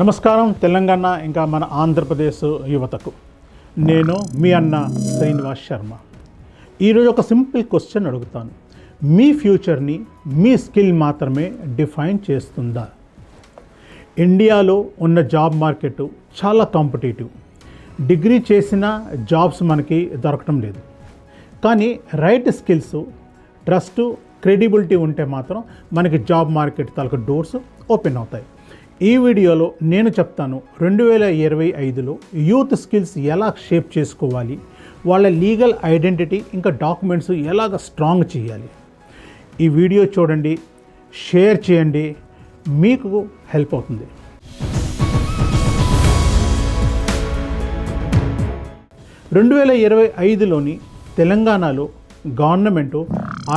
నమస్కారం తెలంగాణ ఇంకా మన ఆంధ్రప్రదేశ్ యువతకు. నేను మీ అన్న శ్రీనివాస్ శర్మ. ఈరోజు ఒక సింపుల్ క్వశ్చన్ అడుగుతాను. మీ ఫ్యూచర్ని మీ స్కిల్ మాత్రమే డిఫైన్ చేస్తుందా? ఇండియాలో ఉన్న జాబ్ మార్కెట్ చాలా కాంపిటేటివ్. డిగ్రీ చేసిన జాబ్స్ మనకి దొరకటం లేదు. కానీ రైట్ స్కిల్స్ ట్రస్ట్ క్రెడిబిలిటీ ఉంటే మాత్రం మనకి జాబ్ మార్కెట్ తాలూకు డోర్స్ ఓపెన్ అవుతాయి. ఈ వీడియోలో నేను చెప్తాను రెండు వేల ఇరవై ఐదులో యూత్ స్కిల్స్ ఎలా షేప్ చేసుకోవాలి వాళ్ళ లీగల్ ఐడెంటిటీ ఇంకా డాక్యుమెంట్స్ ఎలాగ స్ట్రాంగ్ చేయాలి. ఈ వీడియో చూడండి షేర్ చేయండి మీకు హెల్ప్ అవుతుంది. రెండు వేల ఇరవై ఐదులోని తెలంగాణలో గవర్నమెంట్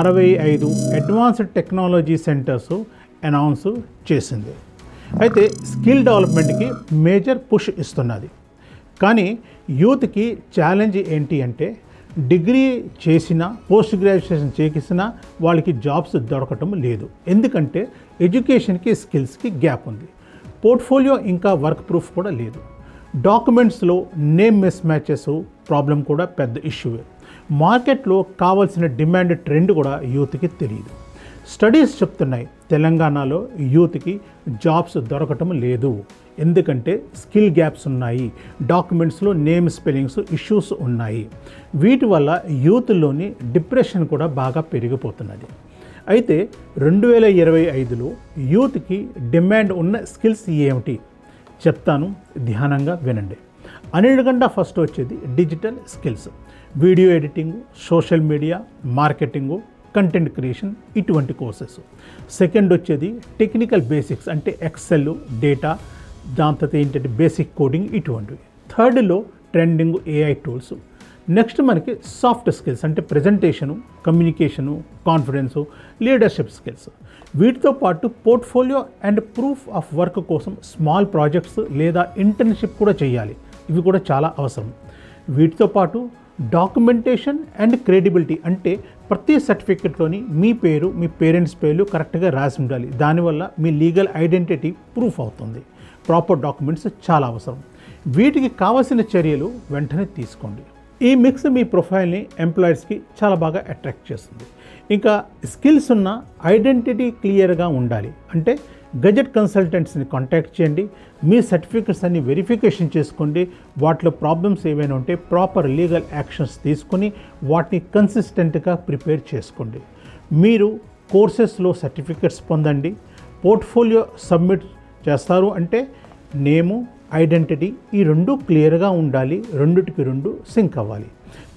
అరవై ఐదు అడ్వాన్స్డ్ టెక్నాలజీ సెంటర్స్ అనౌన్స్ చేసింది. అయితే స్కిల్ డెవలప్మెంట్కి మేజర్ పుష్ ఇస్తున్నది. కానీ యూత్కి ఛాలెంజ్ ఏంటి అంటే డిగ్రీ చేసిన పోస్ట్ గ్రాడ్యుయేషన్ చేకిసినా వాళ్ళకి జాబ్స్ దొరకటం లేదు. ఎందుకంటే ఎడ్యుకేషన్కి స్కిల్స్కి గ్యాప్ ఉంది. పోర్ట్ఫోలియో ఇంకా వర్క్ ప్రూఫ్ కూడా లేదు. డాక్యుమెంట్స్లో నేమ్ మిస్ మ్యాచెస్ ప్రాబ్లం కూడా పెద్ద ఇష్యూవే మార్కెట్లో కావాల్సిన డిమాండ్ ట్రెండ్ కూడా యూత్కి తెలియదు స్టడీస్ చెప్తున్నాయి. తెలంగాణలో యూత్కి జాబ్స్ దొరకటం లేదు. ఎందుకంటే స్కిల్ గ్యాప్స్ ఉన్నాయి. డాక్యుమెంట్స్లో నేమ్ స్పెల్లింగ్స్ ఇష్యూస్ ఉన్నాయి. వీటి వల్ల యూత్లోని డిప్రెషన్ కూడా బాగా పెరిగిపోతున్నది. అయితే రెండు వేల ఇరవై ఐదులో యూత్కి డిమాండ్ ఉన్న స్కిల్స్ ఏమిటి? చెప్తాను ధ్యానంగా వినండి. అన్నిటికంటే ఫస్ట్ వచ్చేది digital skills. Video editing social media marketing content creation ఇటువంటి కోర్సెస్. సెకండ్ వచ్చేది టెక్నికల్ బేసిక్స్ అంటే ఎక్సెల్ డేటా దాని తర్వాత ఏంటంటే బేసిక్ కోడింగ్ ఇటువంటివి. థర్డ్లో ట్రెండింగ్ ఏఐ టూల్స్. నెక్స్ట్ మనకి సాఫ్ట్ స్కిల్స్ అంటే presentation communication confidence leadership skills. వీటితో పాటు portfolio and proof of work కోసం స్మాల్ ప్రాజెక్ట్స్ లేదా ఇంటర్న్షిప్ కూడా చేయాలి. ఇవి కూడా చాలా అవసరం. వీటితో పాటు డాక్యుమెంటేషన్ అండ్ క్రెడిబిలిటీ అంటే ప్రతి సర్టిఫికెట్లోని మీ పేరు మీ పేరెంట్స్ పేర్లు కరెక్ట్గా రాసి ఉండాలి. దానివల్ల మీ లీగల్ ఐడెంటిటీ ప్రూఫ్ అవుతుంది. ప్రాపర్ డాక్యుమెంట్స్ చాలా అవసరం. వీటికి కావలసిన చర్యలు వెంటనే తీసుకోండి. ఈ మిక్స్ మీ ప్రొఫైల్ని ఎంప్లాయీస్కి చాలా బాగా అట్రాక్ట్ చేస్తుంది. ఇంకా స్కిల్స్ ఉన్న ఐడెంటిటీ క్లియర్గా ఉండాలి. అంటే గజెట్ కన్సల్టెంట్స్ని కాంటాక్ట్ చేయండి. మీ సర్టిఫికెట్స్ అన్ని వెరిఫికేషన్ చేసుకోండి. వాటిలో ప్రాబ్లమ్స్ ఏవైనా ఉంటే ప్రాపర్ లీగల్ యాక్షన్స్ తీసుకొని వాటిని కన్సిస్టెంట్గా ప్రిపేర్ చేసుకోండి. మీరు కోర్సెస్లో సర్టిఫికెట్స్ పొందండి. పోర్ట్ఫోలియో సబ్మిట్ చేస్తారు. అంటే నేము ఐడెంటిటీ ఈ రెండు క్లియర్గా ఉండాలి. రెండుటికి రెండు సింక్ అవ్వాలి.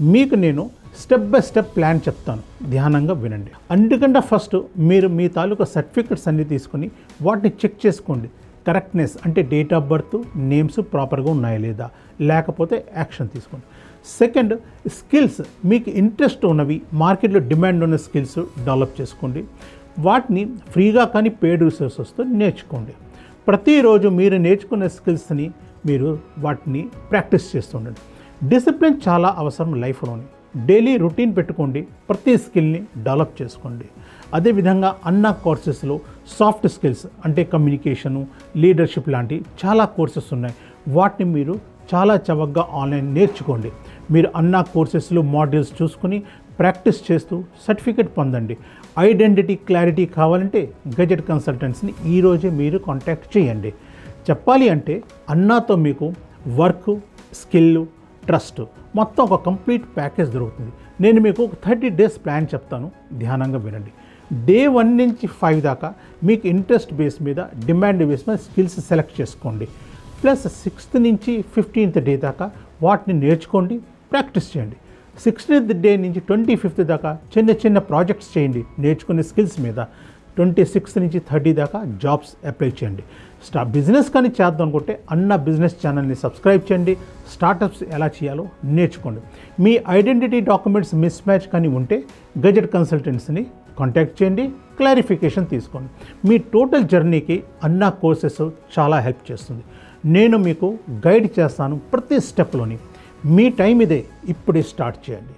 మీకు నేను స్టెప్ బై స్టెప్ ప్లాన్ చెప్తాను. ధ్యానంగా వినండి. అందుకంటే ఫస్ట్ మీరు మీ తాలూకా సర్టిఫికెట్స్ అన్ని తీసుకొని వాటిని చెక్ చేసుకోండి. కరెక్ట్నెస్ అంటే డేట్ ఆఫ్ బర్త్ నేమ్స్ ప్రాపర్గా ఉన్నాయా లేదా? లేకపోతే యాక్షన్ తీసుకోండి. Second skills. మీకు ఇంట్రెస్ట్ ఉన్నవి మార్కెట్లో డిమాండ్ ఉన్న స్కిల్స్ డెవలప్ చేసుకోండి. వాటిని ఫ్రీగా కానీ పేడ్ రిసోర్సెస్తో నేర్చుకోండి. ప్రతిరోజు మీరు నేర్చుకున్న స్కిల్స్ని మీరు వాటిని ప్రాక్టీస్ చేస్తుండండి. డిసిప్లిన్ చాలా అవసరం లైఫ్లోని. డైలీ రొటీన్ పెట్టుకోండి. ప్రతి స్కిల్ని డెవలప్ చేసుకోండి. అదేవిధంగా అన్న కోర్సెస్లో సాఫ్ట్ స్కిల్స్ అంటే కమ్యూనికేషను లీడర్షిప్ లాంటి చాలా కోర్సెస్ ఉన్నాయి. వాటిని మీరు చాలా చవకగా ఆన్లైన్ నేర్చుకోండి. మీరు అన్న కోర్సెస్లో మాడ్యూల్స్ చూసుకుని ప్రాక్టీస్ చేస్తూ సర్టిఫికేట్ పొందండి. ఐడెంటిటీ క్లారిటీ కావాలంటే గజెట్ కన్సల్టెంట్స్ని ఈరోజే మీరు కాంటాక్ట్ చేయండి. చెప్పాలి అంటే అన్నాతో మీకు వర్క్ స్కిల్ ట్రస్ట్ మొత్తం ఒక కంప్లీట్ ప్యాకేజ్ దొరుకుతుంది. నేను మీకు ఒక థర్టీ డేస్ ప్లాన్ చెప్తాను. ధ్యానంగా వినండి. డే వన్ నుంచి ఫైవ్ దాకా మీకు ఇంట్రెస్ట్ బేస్ మీద డిమాండ్ బేస్ మీద స్కిల్స్ సెలెక్ట్ చేసుకోండి. ప్లస్ సిక్స్త్ నుంచి ఫిఫ్టీన్త్ డే దాకా వాటిని నేర్చుకోండి ప్రాక్టీస్ చేయండి. సిక్స్టీన్త్ డే నుంచి ట్వంటీ ఫిఫ్త్ దాకా చిన్న చిన్న ప్రాజెక్ట్స్ చేయండి నేర్చుకునే స్కిల్స్ మీద. ట్వంటీ సిక్స్ నుంచి థర్టీ దాకా జాబ్స్ అప్లై చేయండి. స్టా బిజినెస్ కానీ చేద్దాం అనుకుంటే అన్న బిజినెస్ ఛానల్ని సబ్స్క్రైబ్ చేయండి. స్టార్టప్స్ ఎలా చేయాలో నేర్చుకోండి. మీ ఐడెంటిటీ డాక్యుమెంట్స్ మిస్ మ్యాచ్ కానీ ఉంటే గజెట్ కన్సల్టెంట్స్ని కాంటాక్ట్ చేయండి. క్లారిఫికేషన్ తీసుకోండి. మీ టోటల్ జర్నీకి అన్న కోర్సెస్ చాలా హెల్ప్ చేస్తుంది. నేను మీకు గైడ్ చేస్తాను ప్రతి స్టెప్లోని. మీ టైం ఇదే. ఇప్పుడే స్టార్ట్ చేయండి.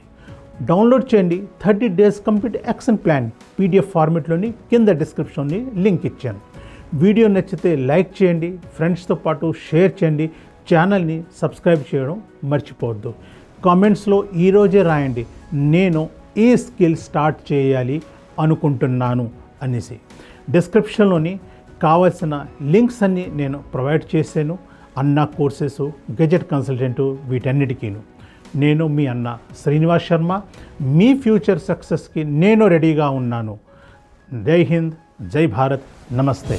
డౌన్లోడ్ చేయండి thirty days complete action plan PDF ఫార్మెట్లోని కింద డిస్క్రిప్షన్ని లింక్ ఇచ్చాను. వీడియో నచ్చితే లైక్ చేయండి ఫ్రెండ్స్తో పాటు షేర్ చేయండి ఛానల్ని సబ్స్క్రైబ్ చేయడం మర్చిపోవద్దు. కామెంట్స్లో ఈరోజే రాయండి నేను ఏ స్కిల్ స్టార్ట్ చేయాలి అనుకుంటున్నాను అనేసి. డిస్క్రిప్షన్లోని కావాల్సిన లింక్స్ అన్నీ నేను ప్రొవైడ్ చేశాను అన్న కోర్సెస్ గెజెట్ కన్సల్టెంటు వీటన్నిటికీను. నేను మీ అన్న శ్రీనివాస్ శర్మ. మీ ఫ్యూచర్ సక్సెస్కి నేను రెడీగా ఉన్నాను. జై హింద్ జై భారత్. నమస్తే.